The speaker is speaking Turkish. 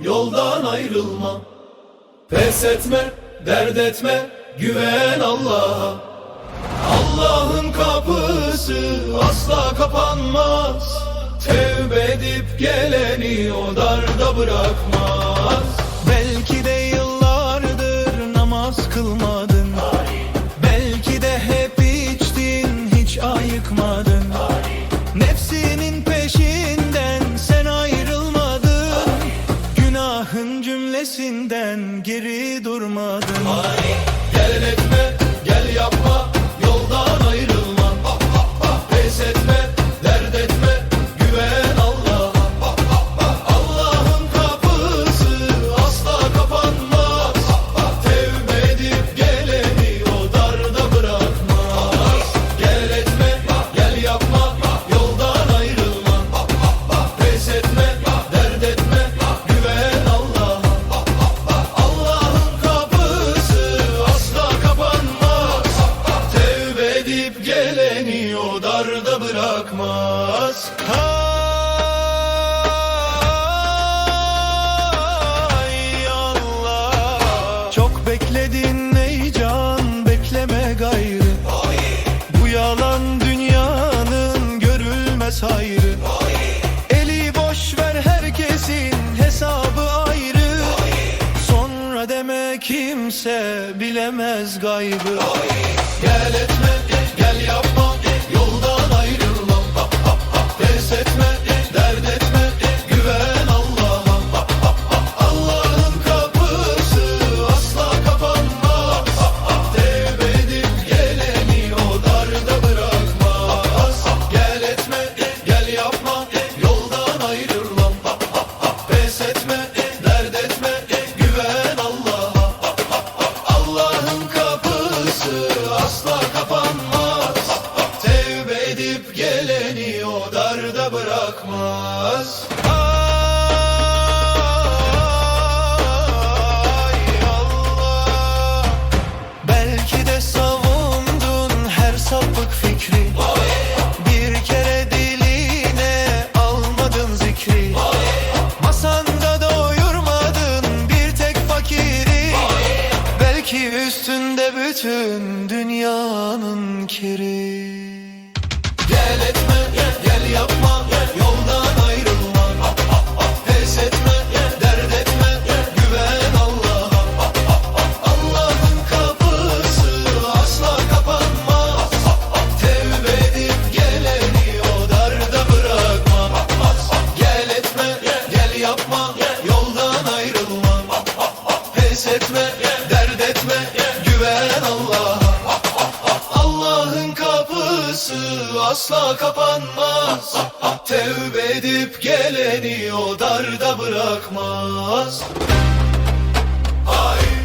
yoldan ayrılma. Pes etme, dert etme, güven Allah'a. Allah'ın kapısı asla kapanmaz. Tevbe edip geleni o darda bırakmaz. Belki de yıllardır namaz kılmadın. Belki de hep içtin hiç ayıkmadın Günahın cümlesinden geri durmadın. Gel etme, gel yapma, yoldan bilemez gaybı. Gel etme gel yapma o darda bırakmaz. Belki de savundun her sapık fikri. Bir kere diline almadın zikri. Masanda doyurmadın bir tek fakiri. Belki üstünde bütün dünyanın kiri kapısı asla kapanmaz. Tevbe edip geleni o darda bırakmaz. Hayır